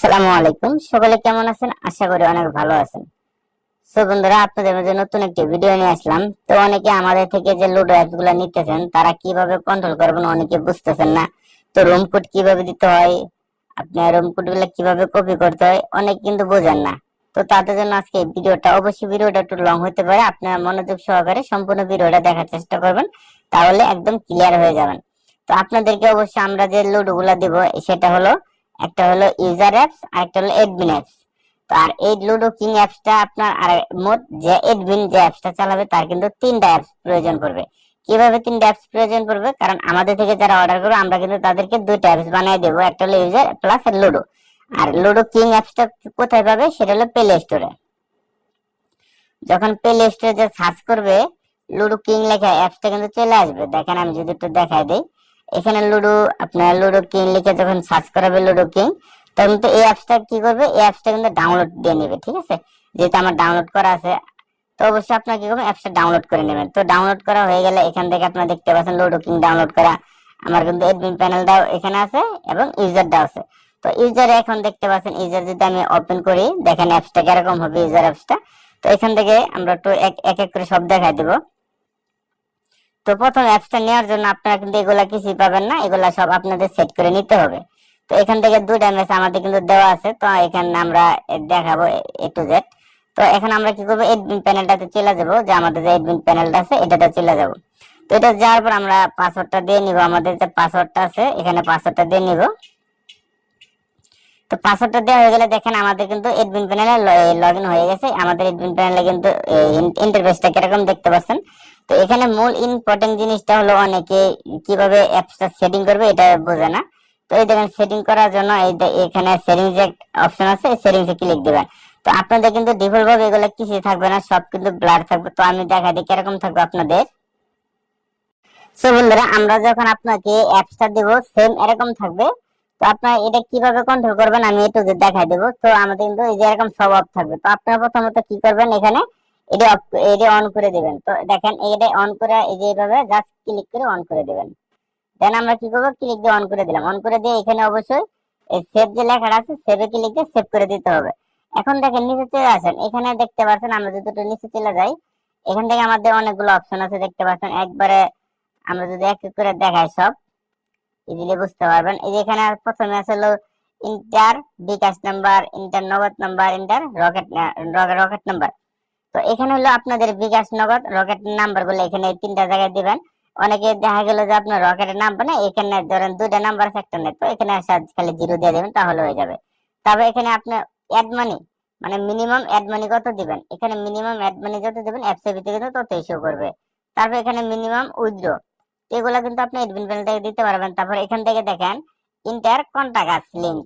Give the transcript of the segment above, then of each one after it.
আসসালামু আলাইকুম। সকলে কেমন আছেন? আশা করি অনেক ভালো আছেন। সো বন্ধুরা, আপনাদের মাঝে নতুন একটি ভিডিও নিয়ে আসলাম। তো অনেকে আমাদের থেকে যে লুডো অ্যাপসগুলো নিতেছেন, তারা কীভাবে কন্ট্রোল করবেন অনেকে বুঝতেছেন না। তো রুম কোড কীভাবে দিতে হয়, আপনার রুম কোডগুলো কীভাবে কপি করতে হয়, অনেক কিন্তু বোঝেন না। তো তাদের জন্য আজকে ভিডিওটা অবশ্যই ভিডিওটা একটু লং হতে পারে। আপনারা মনোযোগ সহকারে সম্পূর্ণ ভিডিওটা দেখার চেষ্টা করবেন, তাহলে একদম ক্লিয়ার হয়ে যাবেন। তো আপনাদেরকে অবশ্যই আমরা যে লুডো গুলা দিব, সেটা হলো একটা হলো ইউজার অ্যাপস আর একটা হলো এডমিন অ্যাপস তো আর এই লুডো কিং অ্যাপসটা আপনার আর মোট যে এডমিন যে অ্যাপসটা চালাবে, তার কিন্তু তিনটা অ্যাপস প্রয়োজন পড়বে। কীভাবে তিনটা অ্যাপস প্রয়োজন পড়বে? কারণ আমাদের থেকে যারা অর্ডার করবে, আমরা কিন্তু তাদেরকে দুইটা অ্যাপস বানিয়ে দেবো, একটা হলো ইউজার প্লাস লুডো আর লুডো কিং অ্যাপসটা কোথায় পাবে? সেটা হলো প্লে স্টোরে যখন প্লে স্টোরে যে সার্চ করবে লুডো কিং লেখা অ্যাপসটা কিন্তু চলে আসবে। দেখেন আমি যদি একটু দেখাই দিই। এখানে লুডো আপনার লুডো কিং লিখে যখন সার্চ করাবে লুডো কিং তখন তো এই অ্যাপসটা কি করবে? এই অ্যাপসটা কিন্তু ডাউনলোড দিয়ে নেবে, ঠিক আছে? যেহেতু আমার ডাউনলোড করা আছে, তো অবশ্যই আপনার কি করবেন? অ্যাপসটা ডাউনলোড করে নেবেন। তো ডাউনলোড করা হয়ে গেলে এখান থেকে আপনারা দেখতে পাচ্ছেন লুডো কিং ডাউনলোড করা। আমার কিন্তু এডমিন প্যানেলটাও এখানে আছে এবং ইউজারটাও আছে। তো ইউজারে এখন দেখতে পাচ্ছেন ইউজার যদি আমি ওপেন করি, দেখেন অ্যাপসটা কীরকম হবে ইউজার অ্যাপসটা তো এখান থেকে আমরা একটু এক এক করে সব দেখাই দেবো। তো প্রথম অ্যাপসটা নেওয়ার জন্য আপনারা কিন্তু এগুলা কিছুই পাবেন না, এগুলা সব আপনাদের সেট করে নিতে হবে। তো এখান থেকে দুইটা মেসেজ আমাদের কিন্তু দেওয়া আছে, তো এখানে আমরা দেখাবো এ টু জেড তো এখন আমরা কি করব এডমিন প্যানেলটাতে চলে যাব, যে আমাদের যে এডমিন প্যানেলটা আছে, এটাতে চলে যাব। তো এটা যাওয়ার পর আমরা পাসওয়ার্ডটা দিয়ে নিব, আমাদের যে পাসওয়ার্ডটা আছে, এখানে পাসওয়ার্ডটা দিয়ে নিব। তো পাসওয়ার্ডটা দেওয়া হয়ে গেলে দেখেন আমাদের কিন্তু এডমিন প্যানেলে লগ ইন হয়ে গেছে, আমাদের এডমিন প্যানেলে কিন্তু ইন্টারফেসটা কীরকম দেখতে পাচ্ছেন? তো এখানে মূল ইম্পর্টেন্ট জিনিসটা হলো অনেকে কীভাবে অ্যাপসটা সেটিং করবে এটা বোঝে না। তো এই দেখেন সেটিং করার জন্য এই এখানে সেটিংস যে অপশন আছে এই সেটিংসে ক্লিক দিবেন। তো আপনাদের কিন্তু ডিফল্ট ভাবে এগুলো কিছু থাকবে না, সব কিন্তু ব্লার থাকবে। তো আমি দেখা দিই কীরকম থাকবে আপনাদের। সো বন্ধুরা, আমরা যখন আপনাকে অ্যাপসটা দেব সেম এরকম থাকবে। তো আপনারা এটা কীভাবে কন্ট্রোল করবেন আমি একটু দেখাই দেবো। তো আমাদের কিন্তু এই যে এরকম সব অফ থাকবে। তো আপনারা প্রথমত কি করবেন এখানে অন করে দিবেন। তো দেখেন অন করে অন করে দিবেন। আমরা কি করব? ক্লিক দিয়ে অন করে দিলাম। অন করে দিয়ে এখানে অবশ্যই সেভ যে আছে সেভে ক্লিক দিয়ে সেভ করে দিতে হবে। এখন দেখেন, নিচে এখানে দেখতে পাচ্ছেন, আমরা যদি নিচে চলে যাই, এখান থেকে আমাদের অনেকগুলো অপশন আছে, দেখতে পাচ্ছেন। একবারে আমরা যদি এক এক করে দেখাই সব ইজিলি বুঝতে পারবেন। এই যে এখানে প্রথমে আছে হলো enter bKash number enter Nagad number enter Rocket Rocket number তো এখানে হলো আপনাদের বিকাশ নগদ, রকেট নাম্বারগুলো এখানে এই তিনটা জায়গায় দিবেন। অনেকে দেখা গেল যে আপনার রকেটের নাম্বার না এখানে ধরেন দুইটা নাম্বার আছে নেই। তো এখানে খালি জিরো দিয়ে দেবেন, তাহলে হয়ে যাবে। তবে এখানে আপনি অ্যাড মানি মানে মিনিমাম অ্যাড মানি কত দিবেন? এখানে মিনিমাম অ্যাড মানি যত দিবেন অ্যাপসের ভিতরে কিন্তু ততই শো করবে। তারপর এখানে মিনিমাম উইথড্র এগুলো কিন্তু আপনি এডমিন প্যানেল থেকে দিতে পারবেন। তারপর এখান থেকে দেখেন ইন্টার কন্টাক্ট লিঙ্ক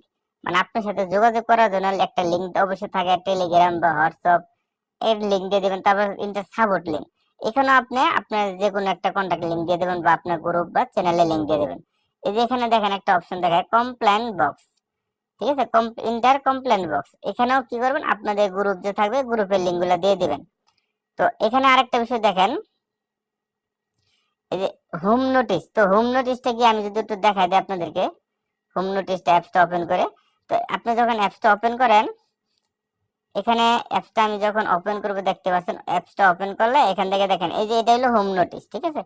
মানে আপনার সাথে যোগাযোগ করার জন্য একটা লিঙ্ক অবশ্যই থাকে টেলিগ্রাম বা হোয়াটসঅ্যাপ এর লিঙ্ক দিয়ে দিবেন, তারপর ইন্টার সাপোর্ট লিঙ্ক এখানে আপনি আপনার যে কোনো একটা কন্ট্যাক্ট লিঙ্ক দিয়ে দেবেন বা আপনার গ্রুপ বা চ্যানেলে লিঙ্ক দিয়ে দেবেন। এই যে এখানে দেখেন একটা অপশন দেখায় কমপ্লেন বক্স ঠিক আছে? ইন্টার কমপ্লেন বক্স এখানেও কি করবেন? আপনাদের গ্রুপ যে থাকবে গ্রুপের লিঙ্কগুলো দিয়ে দিবেন। তো এখানে আরেকটা বিষয় দেখেন। এই যে হোম নোটিশ তো হোম নোটিশটা কি? আমি যদি একটু দেখাই দিই আপনাদেরকে। হোম নোটিশটা অ্যাপসটা ওপেন করে। তো আপনি যখন অ্যাপসটা ওপেন করেন এখানে অ্যাপসটা আমি যখন ওপেন করব, দেখতে পাচ্ছেন অ্যাপসটা ওপেন করলে এখান থেকে দেখেন, এই যে এটা হলো হোম নোটিশ ঠিক আছে?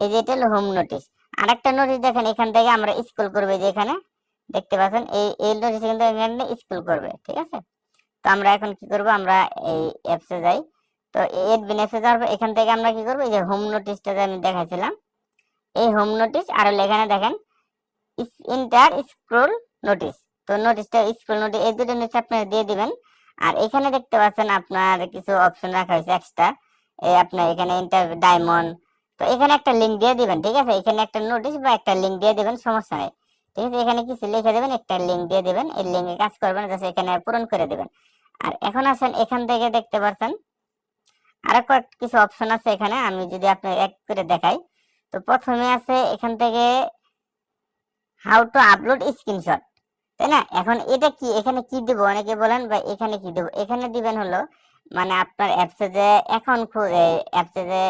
এই যে এটা হলো হোম নোটিশ আরেকটা নোটিশ দেখেন, এখান থেকে আমরা স্কুল করবে যে এখানে, দেখতে পাচ্ছেন, এই এই নোটিশ কিন্তু এখানে স্কুল করবে, ঠিক আছে? তো আমরা এখন কি করব, আমরা এই অ্যাপসে যাই। তো এডমিন অ্যাপসে যাওয়ার পর এখান থেকে আমরা কি করব, এই যে হোম নোটিশটা যে আমি দেখাইছিলাম, এই হোম নোটিশ আর এখানে দেখেন ইন্টার স্ক্রোল নোটিশ তো নোটিশটা স্ক্রোল নোটিশ এই দুটো নোটিশ আপনারা দিয়ে দিবেন আর এখানে দেখতে পাচ্ছেন আপনার কিছু অপশন রাখা হয়েছে এক্সট্রা এই আপনার এখানে ইন্টার ডায়মন্ড তো এখানে একটা লিঙ্ক দিয়ে দিবেন, ঠিক আছে? এখানে একটা নোটিশ বা একটা লিঙ্ক দিয়ে দিবেন, সমস্যা নেই। ঠিক আছে? এখানে কিছু লিখে দেবেন, একটা লিঙ্ক দিয়ে দিবেন। এই লিঙ্কে কাজ করবেন, জাস্ট এখানে পূরণ করে দিবেন। আর এখন আসেন, এখান থেকে দেখতে পাচ্ছেন, আরও কয়েক কিছু অপশন আছে এখানে, আমি যদি আপনি এক করে দেখাই। তো প্রথমে আছে এখান থেকে হাউ টু আপলোড স্ক্রিনশট তাই না? এখন এটা কি? এখানে কি দিব? অনেকে বলেন বা এখানে কি দেব? এখানে দিবেন হলো মানে আপনার অ্যাপসে যে এখন অ্যাপসে যে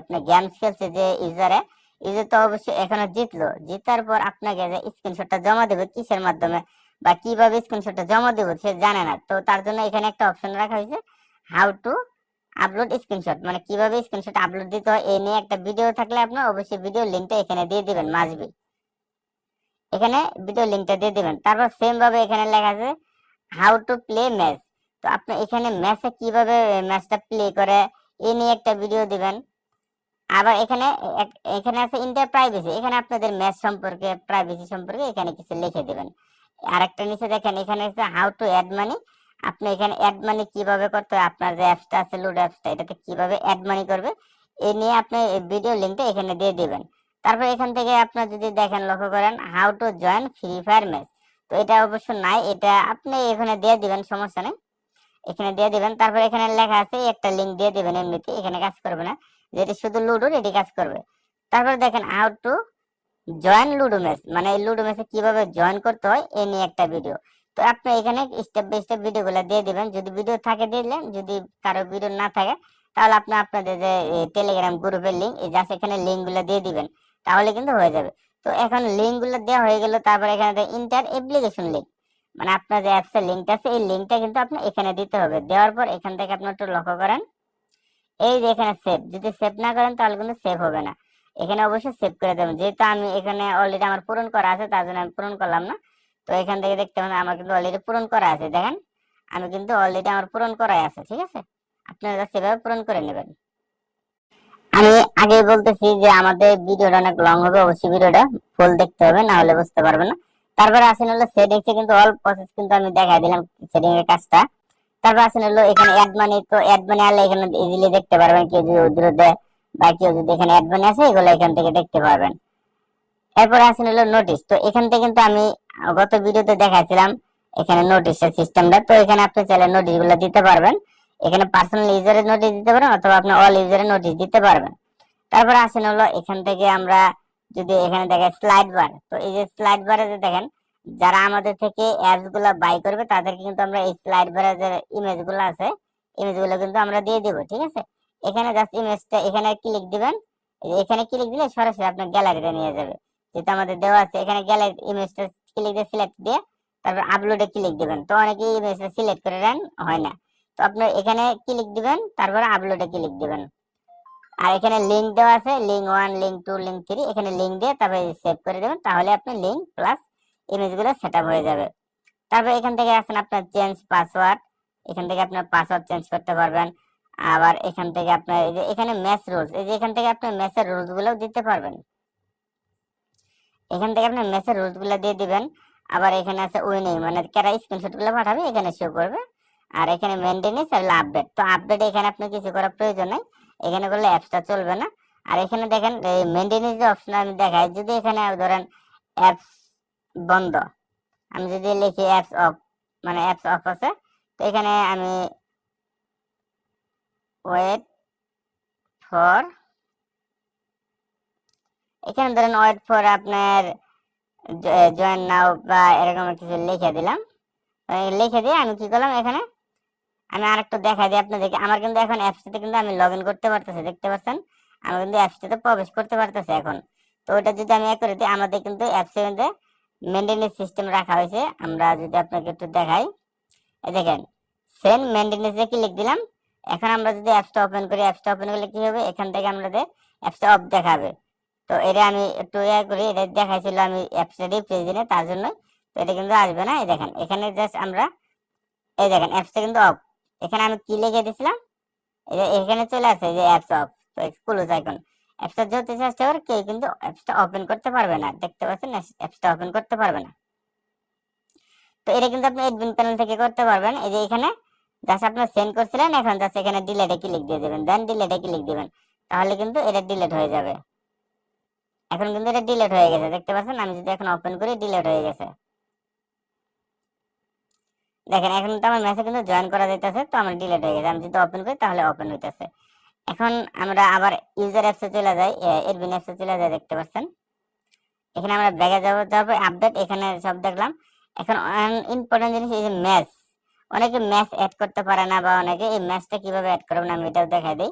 আপনার গেমস খেলছে যে ইউজারে ইউজার তো অবশ্যই এখনও জিতলো। জিতার পর আপনাকে যে স্ক্রিনশটটা জমা দেবে কিসের মাধ্যমে বা কীভাবে স্ক্রিনশটটা জমা দেবো সে জানে না। তো তার জন্য এখানে একটা অপশন রাখা হয়েছে হাউ টু আপলোড স্ক্রিনশট মানে কীভাবে স্ক্রিনশট আপলোড দিতে হয় এই নিয়ে একটা ভিডিও থাকলে আপনার অবশ্যই ভিডিও লিঙ্কটা এখানে দিয়ে দিবেন, মাসবি। এখানে ভিডিও লিঙ্কটা দিয়ে দিবেন। তারপর সেম ভাবে এখানে লেখা আছে হাউ টু প্লে ম্যাচ তো আপনি এখানে ম্যাচে কীভাবে ম্যাচটা প্লে করে এই নিয়ে একটা ভিডিও দিবেন। আবার এখানে এখানে আছে ইন্টার প্রাইভেসি এখানে আপনাদের ম্যাচ সম্পর্কে প্রাইভেসি সম্পর্কে এখানে কিছু লিখে দিবেন। আরেকটা নিচে দেখেন, এখানে আছে হাউ টু অ্যাড মানি আপনি এখানে অ্যাড মানি কীভাবে করতে আপনার যে অ্যাপসটা আছে লুড অ্যাপসটা এটাতে কীভাবে অ্যাড মানি করবে এই নিয়ে আপনি ভিডিও লিঙ্কটা এখানে দিয়ে দিবেন। তারপর এখান থেকে আপনার যদি দেখেন, লক্ষ্য করেন how to join Free Fire match তো এটা অবশ্য নাই, এটা আপনি এখানে দিয়ে দিবেন, সমস্যা নেই। এখানে দিয়ে দিবেন, তারপর এখানে লেখা আছে, একটা লিঙ্ক দিয়ে দিবেন এমনিতে, এখানে কাজ করবে না। যেটি শুধু লুডোর এটি কাজ করবে। তারপর দেখেন how to join Ludo match মানে এই লুডো ম্যাচে কীভাবে জয়েন করতে হয় এই নিয়ে একটা ভিডিও তো আপনি এখানে স্টেপ বাই স্টেপ ভিডিওগুলো দিয়ে দিবেন। যদি ভিডিও থাকে দিয়ে দিলেন, যদি কারও ভিডিও না থাকে, তাহলে আপনি আপনাদের যে টেলিগ্রাম গ্রুপের লিঙ্ক এই জাস্ট এখানে লিঙ্কগুলো দিয়ে দিবেন। তাহলে কিন্তু হয়ে যাবে। তো এখন লিঙ্কগুলো দেওয়া হয়ে গেল, তারপর এখানে ইন্টার অ্যাপ্লিকেশন লিঙ্ক মানে আপনার যে অ্যাপসের লিঙ্কটা আছে, এই লিঙ্কটা কিন্তু আপনি এখানে দিতে হবে। দেওয়ার পর এখান থেকে আপনি একটু লক্ষ্য করেন। এই যে এখানে সেভ যদি সেভ না করেন তাহলে কিন্তু সেভ হবে না। এখানে অবশ্যই সেভ করে দেবেন। যেহেতু আমি এখানে অলরেডি আমার পূরণ করা আছে, তার জন্য আমি পূরণ করলাম না। তো এখান থেকে দেখতে পাবেন আমার কিন্তু অলরেডি পূরণ করা আছে। দেখেন, আমি কিন্তু অলরেডি আমার পূরণ করাই আছে, ঠিক আছে? আপনারা সেভাবে পূরণ করে নেবেন। আমি আগে বলতেছি যে আমাদের ভিডিওটা অনেক লং হবে, অবশ্যই ভিডিওটা ফুল দেখতে হবে, না হলে বুঝতে পারবেন না। তারপরে আসেন হলো সেটিংসে কিন্তু অল প্রসেস কিন্তু আমি দেখাই দিলাম সেটিং এর কাজটা। তারপর আসেন হলো এখানে অ্যাড মানি তো অ্যাড মানি আলে এখানে ইজিলি দেখতে পারবেন কেউ যদি উদ্র দেয় বা কেউ যদি এখানে অ্যাড মানি আছে এগুলো এখান থেকে দেখতে পারবেন। এরপর আসেন হলো নোটিশ তো এখান থেকে কিন্তু আমি গত ভিডিওতে দেখাইছিলাম এখানে নোটিশের সিস্টেমটা তো এখানে আপনি চাইলে নোটিশগুলো দিতে পারবেন। এখানে পার্সোনাল ইউজারের নোটিশ দিতে পারেন অথবা আপনি অল ইউজারের নোটিশ দিতে পারবেন। তারপরে আসেন হলো এখান থেকে আমরা যদি এখানে দেখেন স্লাইড বার তো এই যে স্লাইড বারে যে দেখেন, যারা আমাদের থেকে অ্যাপসগুলা বাই করবে, তাদেরকে কিন্তু আমরা এই স্লাইড বারে যে ইমেজগুলো আছে ইমেজগুলো কিন্তু আমরা দিয়ে দিব, ঠিক আছে? এখানে জাস্ট ইমেজটা এখানে ক্লিক দিবেন এখানে ক্লিক দিলে সরাসরি আপনার গ্যালারিতে নিয়ে যাবে। যেটা আমাদের দেওয়া আছে, এখানে গ্যালারি ইমেজটা ক্লিক দিয়ে সিলেক্ট দিয়ে তারপর আপলোডে ক্লিক দিবেন। তো অনেকে ইমেজটা সিলেক্ট করে নেন হয় না। তো আপনার এখানে ক্লিক দিবেন, তারপর আপলোডে ক্লিক দিবেন। আর এখানে লিংক দেওয়া আছে link one link two link three এখানে লিংক দিয়ে তারপরে সেভ করে দেবেন, তাহলে আপনি লিংক প্লাস ইমেজগুলো সেট হয়ে যাবে। তারপর এখান থেকে আসেন আপনার চেঞ্জ পাসওয়ার্ড এখান থেকে আপনার পাসওয়ার্ড চেঞ্জ করতে পারবেন। আবার এখান থেকে আপনার এই যে এখানে ম্যাচ রুলস এই যে এখান থেকে আপনি ম্যাচের রুলসগুলো দিতে পারবেন। এখান থেকে আপনি ম্যাচের রুলসগুলো দিয়ে দিবেন। আবার এখানে আছে উইনিং মানে কারা স্ক্রিনশটগুলো পাঠাবে, এখানে শো করবে। আর এখানে মেনটেনেন্স আর আপডেট তো আপডেট এখানে আপনি কিছু করার প্রয়োজন নেই। এখানে করলে অ্যাপসটা চলবে না। আর এখানে দেখেন, এই মেনটেনেন্স যে অপশন আমি দেখাই, যদি এখানে ধরেন অ্যাপস বন্ধ, আমি যদি লিখি অ্যাপস অফ মানে অ্যাপস অফ আছে, তো এখানে আমি ওয়েট ফর এখানে ধরেন ওয়েট ফর আপনার জয়েন নাও বা এরকম কিছু লিখে দিলাম। লিখে দিয়ে আমি কি করলাম এখানে আমি আরেকটা দেখা দিই আপনাদেরকে। আমার কিন্তু এখন অ্যাপসটাতে কিন্তু আমি লগ ইন করতে পারতেছি, দেখতে পাচ্ছেন? আমি কিন্তু অ্যাপসটাতে প্রবেশ করতে পারতেছি এখন। তো ওটা যদি আমি করে দিই, আমাদের কিন্তু অ্যাপসের মধ্যে মেনটেনেন্স সিস্টেম রাখা হয়েছে। আমরা যদি আপনাকে একটু দেখাই। এই দেখেন সেন মেনটেনেন্সে ক্লিক দিলাম। এখন আমরা যদি অ্যাপসটা ওপেন করি অ্যাপসটা ওপেন করলে কি হবে? এখান থেকে আমাদের অ্যাপসটা অফ দেখাবে। তো এটা আমি একটু ইয়ে করি, এটা দেখাইছিল আমি অ্যাপসটা রিপ্লেস দিলে তার জন্য তো এটা কিন্তু আসবে না। এই দেখেন, এখানে জাস্ট আমরা, এই দেখেন অ্যাপসটা কিন্তু অফ এখানে আমি কি লিখে যে এখানে চলে আসে যে অ্যাপস অফ তো ক্লোজ আইকন অ্যাপসটা যত চেষ্টা করে কেউ কিন্তু অ্যাপসটা ওপেন করতে পারবে না? দেখতে পাচ্ছেন অ্যাপসটা ওপেন করতে পারবে না। তো এটা কিন্তু আপনি এডমিন প্যানেল থেকে করতে পারবেন। এই যে এখানে জাস্ট আপনার সেন্ড করছিলেন, এখন জাস্ট এখানে ডিলেটে ক্লিক দিয়ে দেবেন। দেন ডিলেটে ক্লিক দিবেন। তাহলে কিন্তু এটা ডিলেট হয়ে যাবে। এখন কিন্তু এটা ডিলেট হয়ে গেছে। দেখতে পাচ্ছেন, আমি যদি এখন ওপেন করি ডিলেট হয়ে গেছে। দেখেন, এখন তো আমার মেসেজ কিন্তু জয়েন করা যাইতেছে, তো আমার ডিলেট হয়ে গেছে। আমি যদি ওপেন করি, তাহলে ওপেন হইতেছে। এখন আমরা আবার ইউজার অ্যাপসে চলে যাই এডমিন অ্যাপসে চলে যাই, দেখতে পাচ্ছেন? এখানে আমরা ব্যাগে যাব যাব আপডেট এখানে সব দেখলাম। এখন ইম্পর্টেন্ট জিনিস এই যে ম্যাচ অনেকে ম্যাচ অ্যাড করতে পারে না, বা অনেকে এই ম্যাচটা কীভাবে অ্যাড করবেন আমি এটাও দেখাই দিই।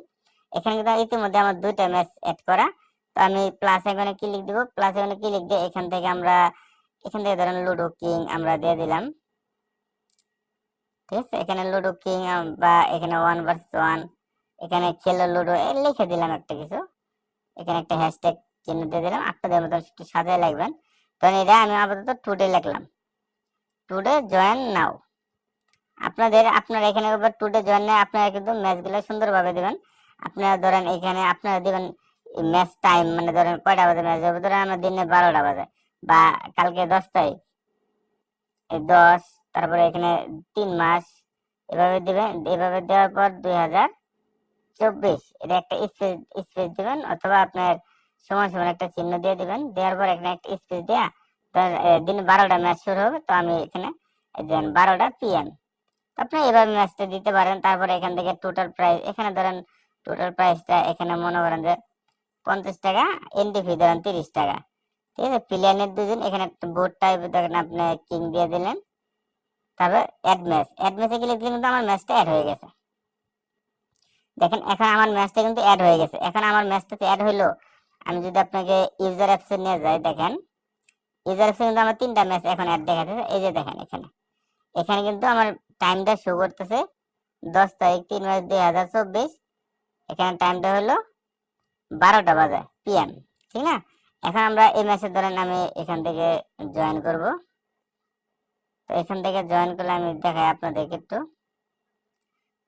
এখানে কিন্তু ইতিমধ্যে আমার দুইটা ম্যাচ অ্যাড করা। তো আমি প্লাস এখানে ক্লিক দিব প্লাস এখানে ক্লিক দিয়ে এখান থেকে আমরা, এখান থেকে ধরেন লুডো কিং আমরা দিয়ে দিলাম। ঠিক আছে? এখানে লুডো কিং বা এখানে ওয়ান ভার্স ওয়ান এখানে খেলো লুডো এ লিখে দিলাম একটা কিছু। এখানে একটা হ্যাশট্যাগ চিহ্ন দিয়ে দিলাম, আপনাদের মতো একটু সাজায় লাগবেন। তখন এটা আমি আপাতত টুডে লিখলাম। টুডে জয়েন নাও আপনাদের, আপনারা এখানে টুডে জয়েন নেয় আপনারা কিন্তু ম্যাচগুলো সুন্দরভাবে দিবেন। আপনারা ধরেন এখানে আপনারা দিবেন ম্যাচ টাইম মানে ধরেন কয়টা বাজে ম্যাচ হবে? ধরেন আমার দিনে বারোটা বাজে, বা কালকে দশটায় দশ তারপরে এখানে তিন মাস এভাবে দিবেন, এভাবে দেওয়ার পর দুই হাজার চব্বিশ। এটা একটা স্পেস স্পেস দিবেন অথবা আপনার সমান সমান একটা চিহ্ন দিয়ে দিবেন। দেওয়ার পর এখানে একটা স্পেস দেওয়া দিন বারোটা ম্যাচ শুরু হবে। তো আমি এখানে দেন বারোটা পিএম। আপনি এভাবে ম্যাচটা দিতে পারেন। তারপরে এখান থেকে টোটাল প্রাইস এখানে ধরেন টোটাল প্রাইসটা এখানে মনে করেন যে পঞ্চাশ টাকা এন্ট্রি ফি ধরেন তিরিশ টাকা। ঠিক আছে? প্লেয়ারের দুজন, এখানে একটা বোর্ড টাইপ দেখেন আপনি কিং দিয়ে দিলেন। তারপর অ্যাড ম্যাচ অ্যাড ম্যাচে গেলে কিন্তু আমার ম্যাচটা অ্যাড হয়ে গেছে। দেখেন, এখন আমার ম্যাচটা কিন্তু অ্যাড হয়ে গেছে। এখন আমার ম্যাচটাতে অ্যাড হইল, আমি যদি আপনাকে ইউজার অ্যাপসে নিয়ে যাই, দেখেন ইউজার অ্যাপসে কিন্তু আমার তিনটা ম্যাচ এখন অ্যাড দেখাতেছে এই যে দেখেন এখানে। এখানে কিন্তু আমার টাইমটা শো করতেছে দশ তারিখ, তিন মাস দুই হাজার চব্বিশ। এখানে টাইমটা হলো বারোটা বাজে পিএম ঠিক না? এখন আমরা এই ম্যাচে ধরেন আমি এখান থেকে জয়েন করব। তো এখান থেকে জয়েন করলে আমি দেখাই আপনাদেরকে একটু।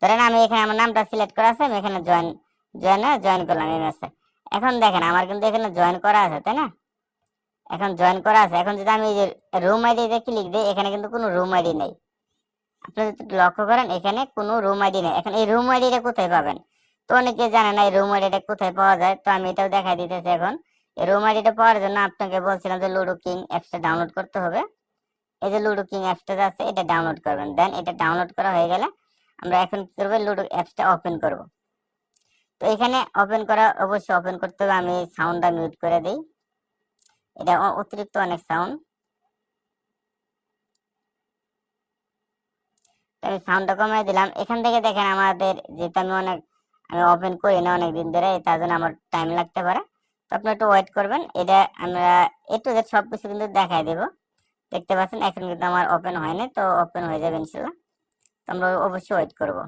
ধরেন আমি এখানে আমার নামটা সিলেক্ট করা আছে, আমি এখানে জয়েন জয়েনে জয়েন করলাম এই এখন দেখেন, আমার কিন্তু এখানে জয়েন করা আছে, তাই না? এখন জয়েন করা আছে। এখন যদি আমি রুম আইডিতে ক্লিক দিই, এখানে কিন্তু কোনো রুম আইডি নেই। আপনি যদি লক্ষ্য করেন, এখানে কোনো রুম আইডি নেই। এখন এই রুম আইডিটা কোথায় পাবেন? তো অনেকে জানে না এই রুম আইডিটা কোথায় পাওয়া যায়। তো আমি এটাও দেখাই দিতেছি এখন। এই রুম আইডিটা পাওয়ার জন্য আপনাকে বলছিলাম যে লুডো কিং অ্যাপসটা ডাউনলোড করতে হবে। এই যে লুডো কিং অ্যাপসটা আছে, এটা ডাউনলোড করবেন। দেন এটা ডাউনলোড করা হয়ে গেলে আমরা এখন কি করব? লুডো অ্যাপসটা ওপেন করব। তো এখানে ওপেন করা, অবশ্যই ওপেন করতে হবে। আমি সাউন্ডটা মিউট করে দিই। এটা অতিরিক্ত অনেক সাউন্ড আমি সাউন্ডটা কমাই দিলাম। এখান থেকে দেখেন আমাদের যেহেতু আমি অনেক, আমি ওপেন করি না অনেক দিন ধরে তার জন্য আমার টাইম লাগতে পারে। তো আপনি একটু ওয়েট করবেন। এটা আমরা একটু সব কিছু কিন্তু দেখাই দেব। দেখতে পাচ্ছেন, এখন কিন্তু আমার ওপেন হয়নি, তো ওপেন হয়ে যাবে ইনশাল্লাহ তো আমরা অবশ্যই ওয়েট করব।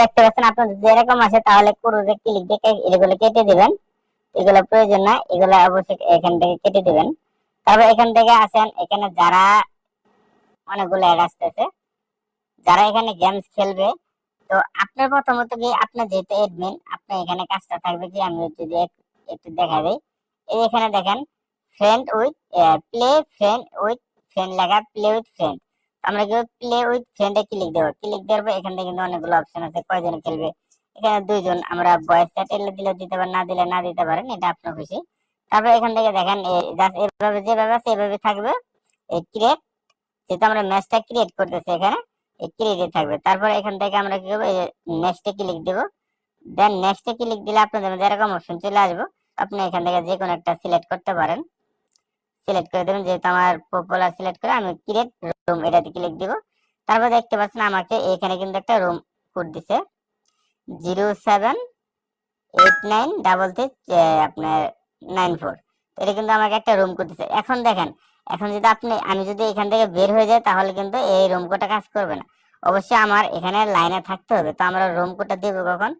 দেখতে পাচ্ছেন আসে, তাহলে ক্রুজে ক্লিক দিয়ে এগুলো কেটে দিবেন। এগুলো প্রয়োজন না এগুলো অবশ্যই এখান থেকে কেটে দিবেন। তবে এখান থেকে আসেন, এখানে যারা অনেকগুলো অ্যাড আসতেছে, যারা এখানে গেমস খেলবে, তো আপনার প্রথমত কি, আপনার যেহেতু এডমিন আপনার এখানে কাজটা থাকবে কি, আমি যদি একটু দেখা দিই। এই এখানে দেখেন friend with play friend with friend লেখা প্লে উইথ ফ্রেন্ড আমরা কি প্লে উইথ ফ্রেন্ডে ক্লিক দেবো। ক্লিক দেওয়ার পর এখান থেকে কিন্তু অনেকগুলো অপশন আছে, কয়জন খেলবে। এখানে দুইজন, আমরা ভয়েস চ্যাট এলে দিলে দিতে পারেন, না দিলে না দিতে পারেন, এটা আপনার খুশি। তারপরে এখান থেকে দেখেন জাস্ট এভাবে যেভাবে আছে, এভাবে থাকবে। এই ক্রিয়েট যেহেতু আমরা ম্যাচটা ক্রিয়েট করতেছি এখানে এই ক্রিয়েটে থাকবে। তারপর এখান থেকে আমরা কি করব নেক্সটে ক্লিক দিব। দেন নেক্সটে ক্লিক দিলে আপনাদের মধ্যে এরকম অপশন চলে আসব। আপনি এখান থেকে যে কোনো একটা সিলেক্ট করতে পারেন। সিলেক্ট করে দেবেন, যেহেতু আমার পপুলার সিলেক্ট করে আমি ক্রিয়েট রুম এটাতে ক্লিক দিব। তারপর দেখতে পাচ্ছেন আমাকে এখানে কিন্তু একটা রুম কোড দিছে। Zero seven eight nine double three আপনার নাইন ফোর। এটা কিন্তু আমাকে একটা রুম কোড দিছে। এখন দেখেন, এখন যদি আপনি, আমি যদি এখান থেকে বের হয়ে যাই, তাহলে কিন্তু এই রুম কোডটা কাজ করবে না। অবশ্যই আমার এখানে লাইনে থাকতে হবে। তো আমরা রুম কোডটা দিব কখন?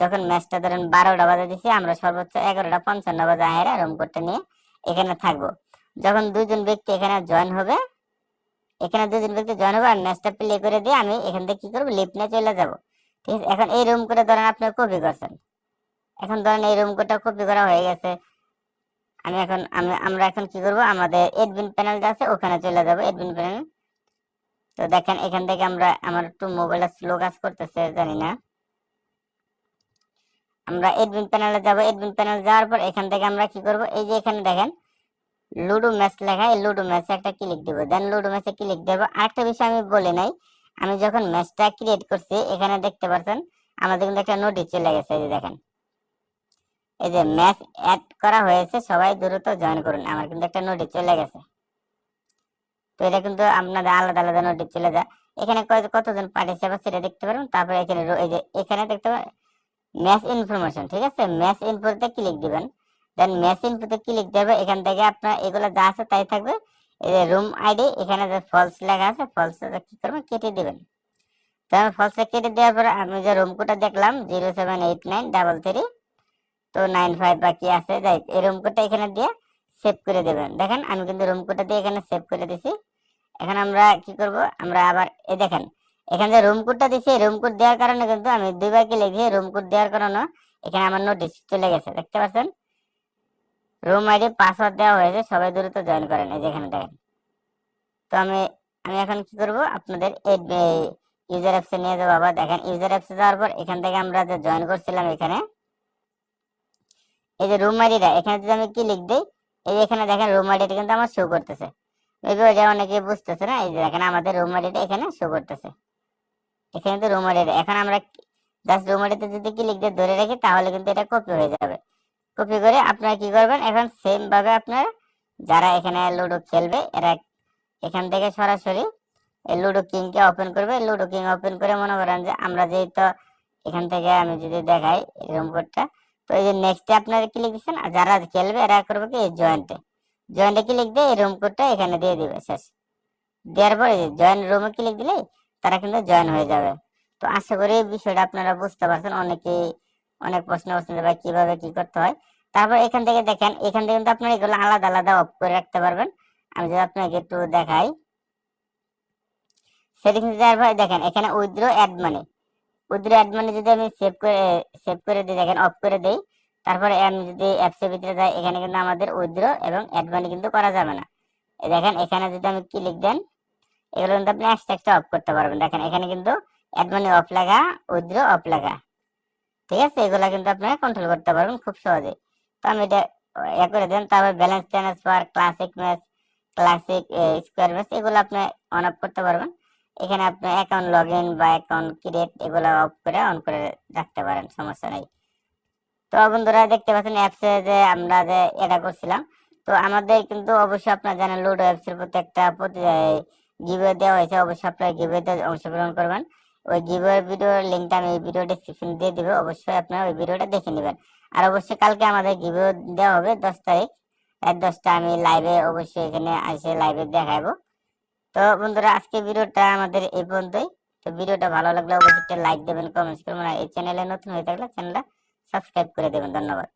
যখন ম্যাচটা ধরেন বারোটা বাজে দিছি, আমরা সর্বোচ্চ এগারোটা পঞ্চান্ন বাজে আহেরা রুম করতে নিয়ে এখানে থাকব। যখন দুজন ব্যক্তি এখানে জয়েন হবে, এখানে দুজন ব্যক্তি জয়েন হবে আর ম্যাচটা প্লে করে দিয়ে আমি এখান থেকে কি করব লিফট নিয়ে চলে যাব। ঠিক আছে? এখন এই রুম কোডে ধরেন আপনি কপি করছেন। এখন ধরেন এই রুম কোডটা কপি করা হয়ে গেছে। আমি এখন, আমি, আমরা এখন কি করব, আমাদের এডমিন প্যানেল যে আছে, ওখানে চলে যাব এডমিন প্যানেল তো দেখেন, এখান থেকে আমরা, আমার একটু মোবাইলটা স্লো কাজ করতেছে, জানি না। আমরা এডমিন প্যানেলে যাব। এডমিন প্যানেল যাওয়ার পর এখান থেকে আমরা কি করব? এই যে এখানে দেখেন লুডো ম্যাচ লেখা, এই লুডো ম্যাচে একটা ক্লিক দিব। দেন লুডো ম্যাচে ক্লিক দেব। আরেকটা বিষয় আমি বলি নাই, আমি যখন ম্যাচটা ক্রিয়েট করছি, এখানে দেখতে পাচ্ছেন আমাদের কিন্তু একটা নোটিশ চলে গেছে, এই যে দেখেন। এই যে ম্যাচ অ্যাড করা হয়েছে, সবাই দ্রুত জয়েন করুন। আমার কিন্তু একটা নোটিশ চলে গেছে। তো এটা কিন্তু আপনাদের আলাদা আলাদা নোটিশ চলে যায়। এখানে কত- কতজন পার্টিসিপেট সেটা দেখতে পারবেন। তারপরে এখানে এই যে এখানে দেখতে পারেন ম্যাচ ইনফরমেশন ঠিক আছে? ম্যাচ ইনফোতে ক্লিক দিবেন। দেন মেশিন ইনপুটে ক্লিক দেবে, এখান থেকে আপনার এগুলো যা আছে তাই থাকবে। এই যে রুম আইডি এখানে যে ফলস লেখা আছে ফলস কি করবেন? কেটে দিবেন। তো আমি ফলসে কেটে দেওয়ার পরে আমি যে রুম কোডটা দেখলাম zero seven eight nine double three তো নাইন ফাইভ বাকি আছে। যাই, এই রুম কোডটা এখানে দিয়ে সেভ করে দেবেন। দেখেন, আমি কিন্তু রুম কোডটা দিয়ে এখানে সেভ করে দিছি। এখন আমরা কি করব? আমরা আবার, এই দেখেন এখানে যে রুম কোডটা দিছি রুম কোড দেওয়ার কারণে কিন্তু আমি দুইবার কি লিখি রুম কোড দেওয়ার কারণে এখানে আমার নোটিশ চলে গেছে, দেখতে পাচ্ছেন? রুম আইডি পাসওয়ার্ড দেওয়া হয়েছে, সবাই দ্রুত জয়েন করেন, এই যে এখানে দেখেন। তো আমি আমি এখন কি করব? আপনাদের ইউজার অ্যাপসে নিয়ে যাব, আবার দেখেন ইউজার অ্যাপসে যাওয়ার পর এখান থেকে আমরা যে জয়েন করছিলাম এখানে, এই যে রুম আইডিটা এখানে যদি আমি ক্লিক দিই, এই যে এখানে দেখেন রুম আইডিটা কিন্তু আমার শো করতেছে। মেবি ওইটা অনেকে বুঝতেছে না, এই যে দেখেন আমাদের রুম আইডিটা এখানে শো করতেছে। এখানে তো রুম আইডিটা এখন আমরা জাস্ট রুম আইডিতে যদি ক্লিক দিয়ে ধরে রাখি, তাহলে কিন্তু এটা কপি হয়ে যাবে। কপি করে আপনারা কি করবেন? এখন সেম ভাবে আপনারা যারা এখানে লুডো খেলবে, এরা এখান থেকে সরাসরি লুডো কিংকে ওপেন করবে। লুডো কিং ওপেন করে মনে করেন যে আমরা যেহেতু এখান থেকে আমি যদি দেখাই রুম কোডটা তো এই যে নেক্সটে আপনারা ক্লিক দিচ্ছেন, আর যারা খেলবে এরা করবে কি? জয়েন্টে জয়েন্টে ক্লিক দিয়ে এই রুম কোডটা এখানে দিয়ে দিবে, শেষ। দেওয়ার পরে জয়েন রুমে ক্লিক দিলে তারা কিন্তু জয়েন হয়ে যাবে। তো আশা করি এই বিষয়টা আপনারা বুঝতে পারছেন। অনেকেই অনেক প্রশ্ন করছেন ভাই কীভাবে কি করতে হয়? তারপর এখান থেকে দেখেন এখান থেকে কিন্তু আপনারা এগুলো আলাদা আলাদা অফ করে রাখতে পারবেন। আমি যদি আপনাকে একটু দেখাই। সেটিংস দেওয়ার পরে দেখেন এখানে withdraw add money withdraw add money যদি আমি সেভ করে সেভ করে দিই দেখেন অফ করে দেই তারপরে আমি যদি অ্যাপসের ভিতরে যাই এখানে কিন্তু আমাদের উইথড্র এবং অ্যাড মানি কিন্তু করা যাবে না। দেখেন এখানে যদি আমি ক্লিক দেন এগুলো কিন্তু আপনি এক্সট্রা এক্সট্রা অফ করতে পারবেন। দেখেন, এখানে কিন্তু অ্যাড মানি অফ লাগা উইথড্র অফ লাগা। ঠিক আছে? এগুলা কিন্তু আপনারা কন্ট্রোল করতে পারবেন খুব সহজে। তো আমি এটা ইয়ে করে দেন তারপর balance transfer classic match classic square match এগুলো আপনি অন অফ করতে পারবেন। এখানে আপনি অ্যাকাউন্ট লগ ইন বা অ্যাকাউন্ট ক্রিয়েট এগুলো অফ করে অন করে রাখতে পারেন, সমস্যা নেই। তো বন্ধুরা, দেখতে পাচ্ছেন অ্যাপসে যে আমরা যে এটা করছিলাম, তো আমাদের কিন্তু অবশ্যই আপনার জানেন লুডো অ্যাপসের প্রতি একটা গিভওয়ে দেওয়া হয়েছে, অবশ্যই আপনারা গিভওয়েতে অংশগ্রহণ করবেন। ওই গিভওয়ে ভিডিওর লিঙ্কটা আমি ভিডিও ডেসক্রিপশন দিয়ে দিব, অবশ্যই আপনারা ওই ভিডিওটা দেখে নেবেন। আর অবশ্যই কালকে আমাদের গিভওয়ে দেওয়া হবে দশ তারিখ। রাত দশটা আমি লাইভে অবশ্যই এখানে এসে লাইভে দেখাবো। তো বন্ধুরা আজকে ভিডিওটা আমাদের এই পর্যন্তই। তো ভিডিওটা ভালো লাগলে অবশ্যই একটা লাইক দেবেন কমেন্টস করবেন। এই চ্যানেলে নতুন হয়ে থাকলে চ্যানেলটা সাবস্ক্রাইব করে দেবেন। ধন্যবাদ।